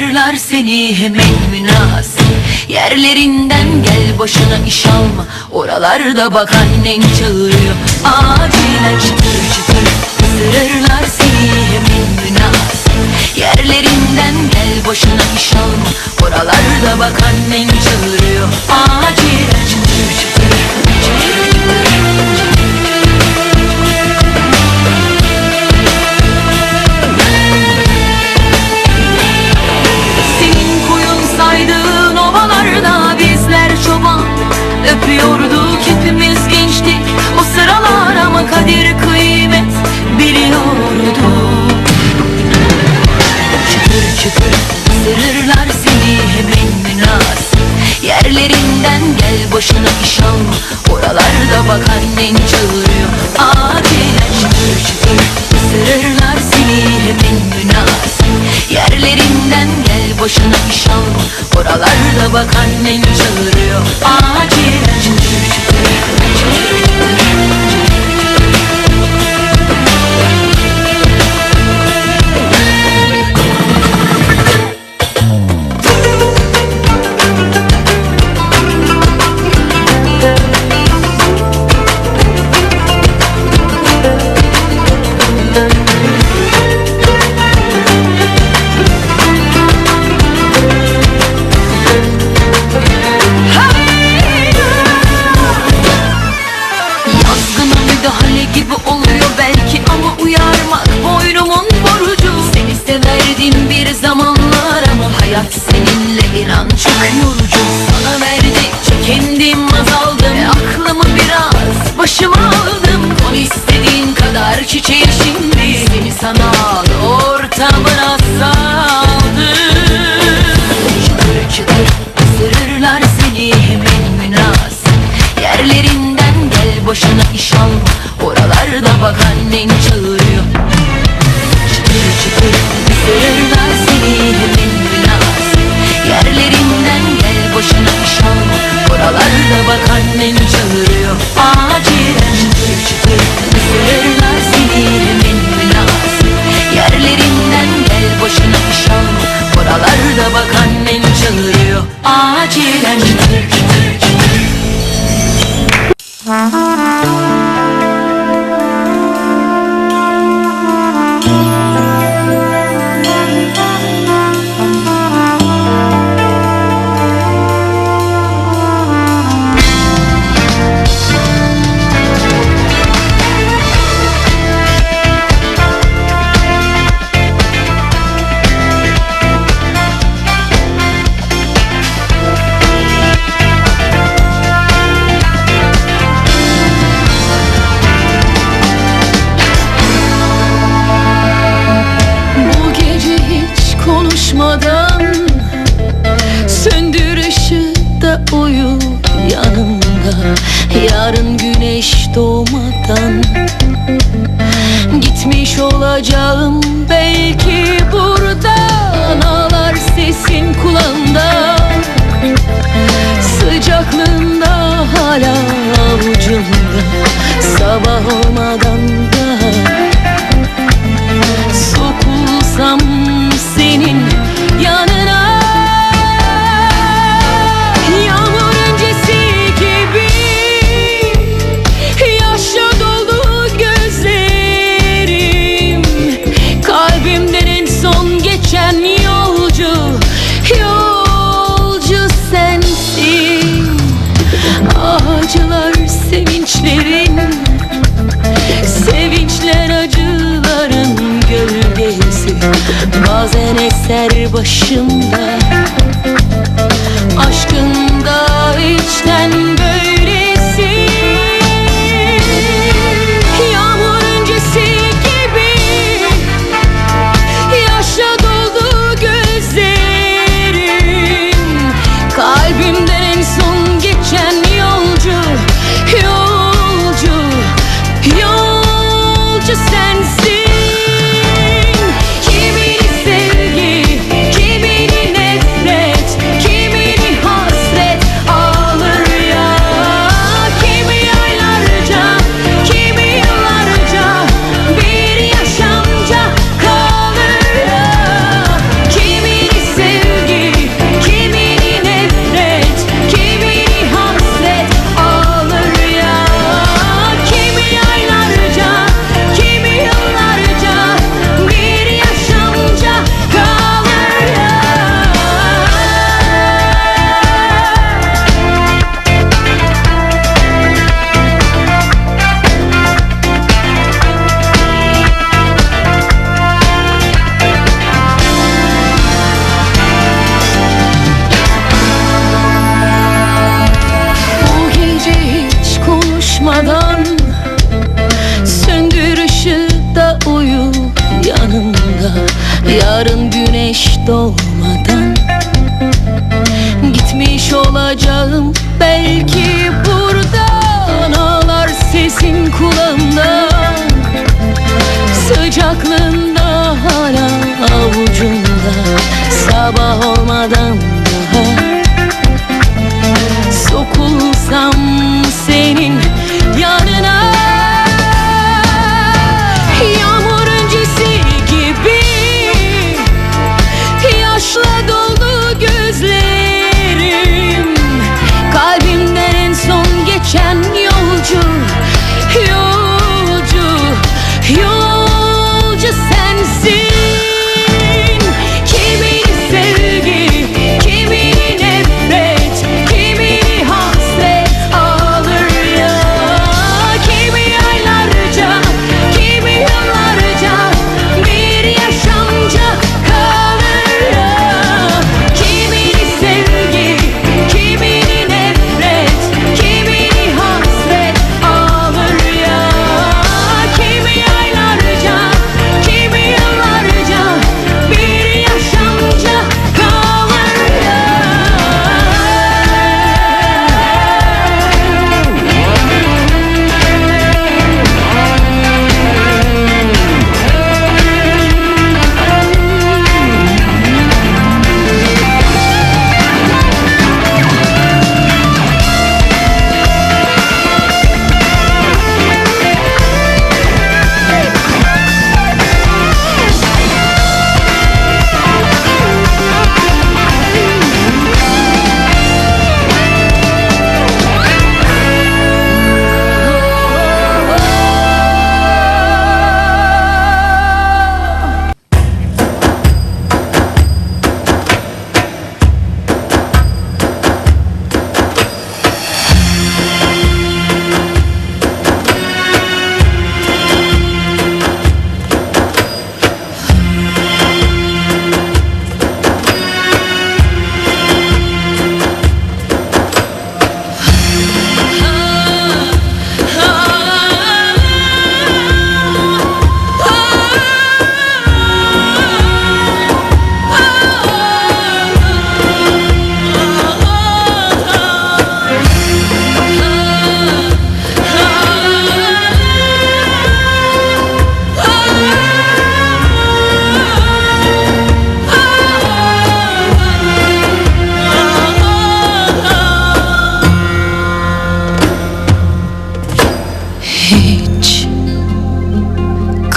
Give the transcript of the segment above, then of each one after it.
ısırırlar seni hemen münasip Yerlerinden gel başına iş alma. Oralarda bak annen çağırıyor. Acilen çıtır çıtır ısırırlar seni hemen münasip Yerlerinden gel başına iş alma. Oralarda bak annen çağırıyor. Acilen çıtır çıtır çıtır Yerlerinden gel başına iş alma Oralarda bak annen çağırıyor. Acilen çıtır çıtır ısırırlar seni hemen münasip. Yerlerinden gel başına iş alma Oralarda bak annen çağırıyor. Acilen çıtır çıtır Oralarda bak uyu yanımda Yarın güneş doğmadan Gitmiş olacağım. Belki buradan Ağlar sesin kulağımda Sıcaklığında hala avucumda. Sabah olmadan sevinçlerin Sevinçler acıların gölgesi. Bazen eser başımda doğmadan Gitmiş olacağım. Belki buradan Ağlar sesin kulağımda. Sıcaklığında hala avucumda. Sabah olmadan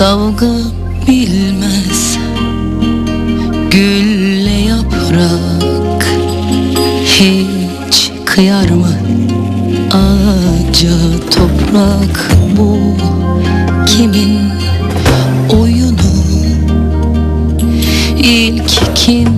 kavga bilmez. Gülle yaprak Hiç kıyar mı? Ağaca toprak Bu kimin oyunu? İlk kim